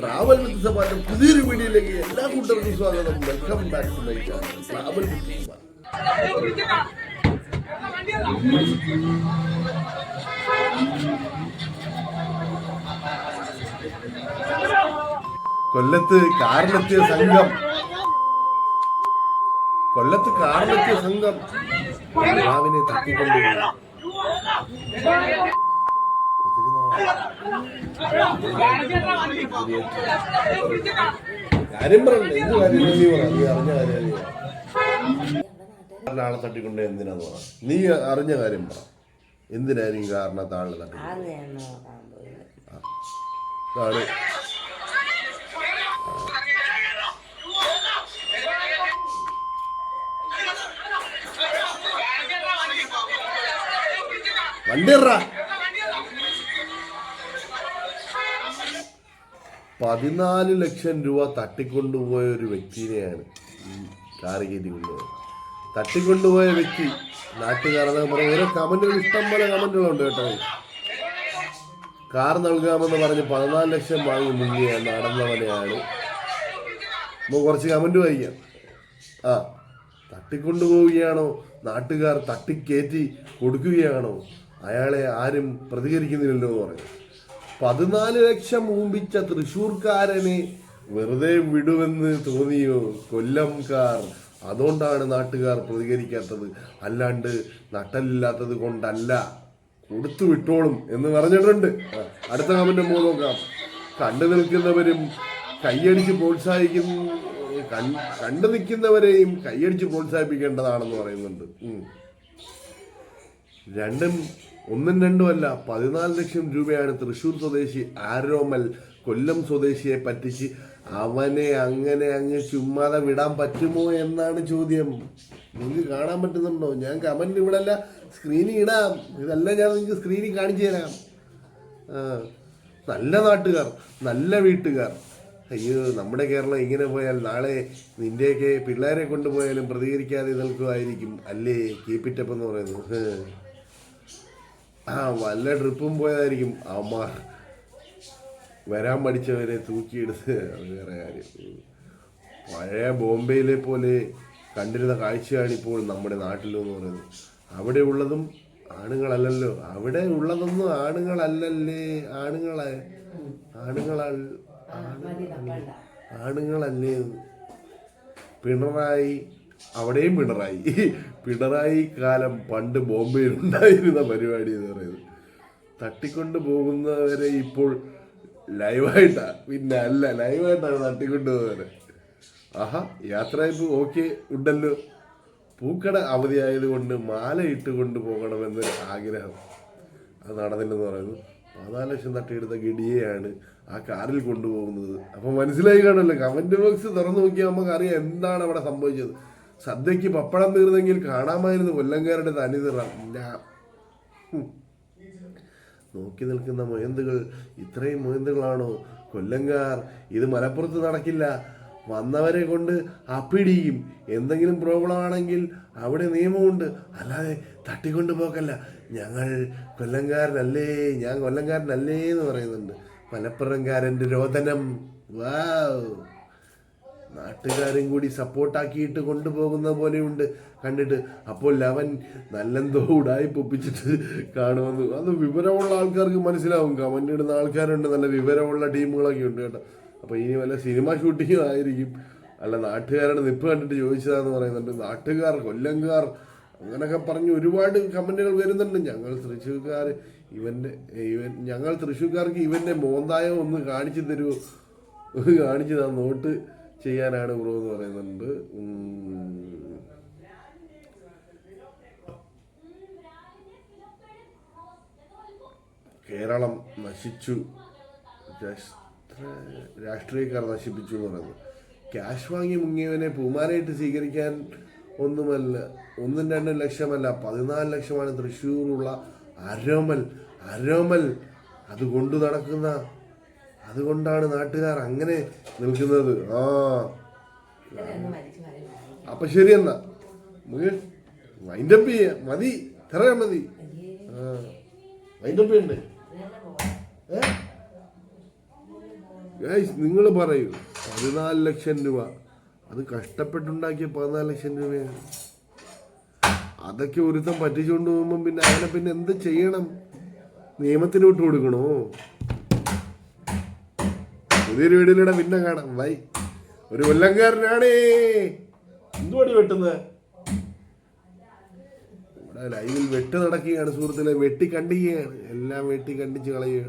Travel with സമാനം പുതിയൊരു വീഡിയോയിലേക്ക് എല്ലാ കൂട്ടർക്കും സ്വാഗതം. Welcome back to my channel travel with കൊല്ലത്ത് കാറിലെത്തിയ സംഘം. കൊല്ലത്ത് കാറിലെത്തിയ സംഘം. യുവാവിനെ തട്ടിക്കൊണ്ടുപോയി. ഒത്തിരി കാര്യം നീ പറ. ആളെ തട്ടിക്കൊണ്ട് എന്തിനാന്ന് പറ. നീ അറിഞ്ഞ കാര്യം പറ. എന്തിനായിരിക്കും കാരണത്ത് ആളെ തട്ടി അത് ഞാൻ നോക്കാൻ പോയത് വണ്ടി പതിനാല് ലക്ഷം രൂപ തട്ടിക്കൊണ്ടുപോയ ഒരു വ്യക്തിനെയാണ് ഈ കാറ് കൊണ്ടുപോയത്. തട്ടിക്കൊണ്ടുപോയ വ്യക്തി നാട്ടുകാരെന്നൊക്കെ പറഞ്ഞ ഓരോ കമന്റുകൾ ഇഷ്ടം പോലെ കമന്റുകളുണ്ട് കേട്ടോ. കാർ നൽകാമെന്ന് പറഞ്ഞ് പതിനാല് ലക്ഷം വാങ്ങി മുങ്ങിയ നടന്നവനെയാണ്. നമുക്ക് കുറച്ച് കമന്റ് വായിക്കാം. ആ തട്ടിക്കൊണ്ടുപോവുകയാണോ? നാട്ടുകാർ തട്ടിക്കയറ്റി കൊടുക്കുകയാണോ? അയാളെ ആരും പ്രതികരിക്കുന്നില്ലല്ലോ എന്ന് പറഞ്ഞു. പതിനാല് ലക്ഷം മൂമ്പിച്ച തൃശൂർക്കാരനെ വെറുതെ വിടുമെന്ന് തോന്നിയോ കൊല്ലംകാർ. അതുകൊണ്ടാണ് നാട്ടുകാർ പ്രതികരിക്കാത്തത്. അല്ലാണ്ട് നട്ടലില്ലാത്തത് കൊണ്ടല്ല. കൊടുത്തു വിട്ടോളും എന്ന് പറഞ്ഞിട്ടുണ്ട്. അടുത്ത കമന്റ് മൂന്ന് നോക്കാം. കണ്ടു നിൽക്കുന്നവരും കൈയടിച്ച് പ്രോത്സാഹിക്കുന്ന കണ്ടു നിൽക്കുന്നവരെയും കൈയടിച്ച് പ്രോത്സാഹിപ്പിക്കേണ്ടതാണെന്ന് പറയുന്നുണ്ട്. രണ്ടും ഒന്നും രണ്ടും അല്ല പതിനാല് ലക്ഷം രൂപയാണ് തൃശൂർ സ്വദേശി ആരോമൽ കൊല്ലം സ്വദേശിയെ പറ്റിച്ച് അവനെ അങ്ങനെ അങ്ങ് ചുമ്മാതെ വിടാൻ പറ്റുമോ എന്നാണ് ചോദ്യം. നിങ്ങൾക്ക് കാണാൻ പറ്റുന്നുണ്ടോ? ഞാൻ കമന്റ് ഇവിടെ അല്ല സ്ക്രീനിൽ ഇടാം. ഇതല്ല ഞാൻ നിങ്ങൾക്ക് സ്ക്രീനിൽ കാണിച്ചു തരാം. നല്ല നാട്ടുകാർ നല്ല വീട്ടുകാർ. അയ്യോ നമ്മുടെ കേരളം ഇങ്ങനെ പോയാൽ നാളെ നിന്റെയൊക്കെ പിള്ളേരെ കൊണ്ടുപോയാലും പ്രതികരിക്കാതെ നിൽക്കുമായിരിക്കും. അല്ലേ? കീപ്പിറ്റപ്പ് എന്ന് പറയുന്നത്. ആ വല്ല ട്രിപ്പും പോയതായിരിക്കും. അമ്മ വരാൻ പഠിച്ചവരെ തൂക്കിയെടുത്ത് അത് വേറെ കാര്യം. പഴയ ബോംബെയിലെ പോലെ കണ്ടിരുന്ന കാഴ്ചയാണ് ഇപ്പോൾ നമ്മുടെ നാട്ടിലെന്ന് പറയുന്നത്. അവിടെ ഉള്ളതും ആണുങ്ങളല്ലല്ലോ. അവിടെ ഉള്ളതൊന്നും ആണുങ്ങളല്ലല്ലേ. ആണുങ്ങളെ ആണുങ്ങളൽ ആണുങ്ങളല്ലേ. പിണറായി അവിടെയും പിണറായി. പിണറായി കാലം പണ്ട് ബോംബെയിൽ ഉണ്ടായിരുന്ന പരിപാടി എന്ന് പറയുന്നത്. തട്ടിക്കൊണ്ട് പോകുന്നവരെ ഇപ്പോൾ ലൈവായിട്ടാ. പിന്നെ അല്ല ലൈവായിട്ടാണ് തട്ടിക്കൊണ്ട് പോകുന്നത് ആഹാ യാത്രയപ്പ് ഓക്കെ ഉണ്ടല്ലോ. പൂക്കട അവധിയായതുകൊണ്ട് മാല ഇട്ട് കൊണ്ട് പോകണമെന്നൊരു ആഗ്രഹം. അത് നടന്നില്ലെന്ന് പറയുന്നു. പതിനാല് ലക്ഷം തട്ടിയെടുത്ത ഗിഡിയെയാണ് ആ കാറിൽ കൊണ്ടുപോകുന്നത്. അപ്പൊ മനസ്സിലായി കാണുമല്ലോ കമന്റ് ബോക്സ് തുറന്നു നോക്കിയാൽ നമുക്ക് അറിയാം എന്താണ് അവിടെ സംഭവിച്ചത്. സദ്യക്ക് പപ്പടം തീർന്നെങ്കിൽ കാണാമായിരുന്നു കൊല്ലങ്കാരുടെ തനി നിറ നോക്കി നിൽക്കുന്ന മൊയന്തുകൾ ഇത്രയും മൊയന്തുകളാണോ? കൊല്ലങ്കാർ ഇത് മലപ്പുറത്ത് നടക്കില്ല. വന്നവരെ കൊണ്ട് അപ്പിടിയും. എന്തെങ്കിലും പ്രോബ്ലം ആണെങ്കിൽ അവിടെ നിയമമുണ്ട്. അല്ലാതെ തട്ടിക്കൊണ്ട് പോക്കല്ല. ഞങ്ങൾ കൊല്ലങ്കാരനല്ലേ ഞാൻ കൊല്ലങ്കാരനല്ലേ എന്ന് പറയുന്നുണ്ട്. മലപ്പുറംകാരന്റെ രോദനം. വാവ് നാട്ടുകാരും കൂടി സപ്പോർട്ടാക്കിയിട്ട് കൊണ്ടുപോകുന്ന പോലെയുണ്ട്. കണ്ടിട്ട് അപ്പോൾ ലവൻ നല്ലെന്തോ ഉടായി പൊപ്പിച്ചിട്ട് കാണുമെന്ന്. അത് വിവരമുള്ള ആൾക്കാർക്ക് മനസ്സിലാവും. കമന്റ് ഇടുന്ന ആൾക്കാരുണ്ട്. നല്ല വിവരമുള്ള ടീമുകളൊക്കെ ഉണ്ട് കേട്ടോ. അപ്പോൾ ഇനി വല്ല സിനിമ ഷൂട്ടിങ്ങും ആയിരിക്കും. അല്ല നാട്ടുകാരുടെ നിപ്പ് കണ്ടിട്ട് ചോദിച്ചതാന്ന് പറയുന്നുണ്ട്. നാട്ടുകാർ കൊല്ലംകാർ അങ്ങനൊക്കെ പറഞ്ഞ് ഒരുപാട് കമന്റുകൾ വരുന്നുണ്ട്. ഞങ്ങൾ തൃശ്ശൂർക്കാർ ഇവന്റെ ഇവൻ ഞങ്ങൾ തൃശ്ശൂർക്കാർക്ക് ഇവന്റെ മോന്തായം ഒന്ന് കാണിച്ചു തരുമോ കാണിച്ചു താ നോട്ട് ചെയ്യാനാണ് ബ്രോ എന്ന് പറയുന്നുണ്ട്. കേരളം നശിച്ചു. രാഷ്ട്ര- രാഷ്ട്രീയക്കാർ നശിപ്പിച്ചു എന്ന് പറയുന്നത് ക്യാഷ് വാങ്ങി മുങ്ങിയവനെ പൂമാലയിട്ട് സ്വീകരിക്കാൻ ഒന്നുമല്ല ഒന്നും രണ്ടും ലക്ഷമല്ല പതിനാല് ലക്ഷമാണ് തൃശ്ശൂരുള്ള അരോമൽ. അരോമൽ അതുകൊണ്ട് നടക്കുന്ന അതുകൊണ്ടാണ് നാട്ടുകാർ അങ്ങനെ നിൽക്കുന്നത്. ആ. അപ്പൊ ശരി എന്നാ. വൈൻഡപ്പ് ചെയ്യ. മതി. ഇത്ര മതി. വൈൻഡപ്പ് ചെയ്യണ്ടേ? നിങ്ങൾ പറയൂ. പതിനാല് ലക്ഷം രൂപ. അത് കഷ്ടപ്പെട്ടുണ്ടാക്കിയ പതിനാല് ലക്ഷം രൂപയാണ്. അതൊക്കെ ഒരുത്തം പറ്റിച്ചുകൊണ്ട് പോകുമ്പം പിന്നെ അവനെ പിന്നെ എന്ത് ചെയ്യണം? നിയമത്തിന് വിട്ടു കൊടുക്കണോ പുതിയൊരു വീടിലൂടെ പിന്നെ കാണാം. ബൈ. ഒരു കൊല്ലംകാരനാണേ. എന്തുപടി വെട്ടുന്നത്? ഇവിടെ ലൈവിൽ വെട്ട് നടക്കുകയാണ് സുഹൃത്തുക്കളെ. വെട്ടി കണ്ടിക്കുകയാണ് എല്ലാം വെട്ടി കണ്ടിച്ച് കളയുകയാണ്.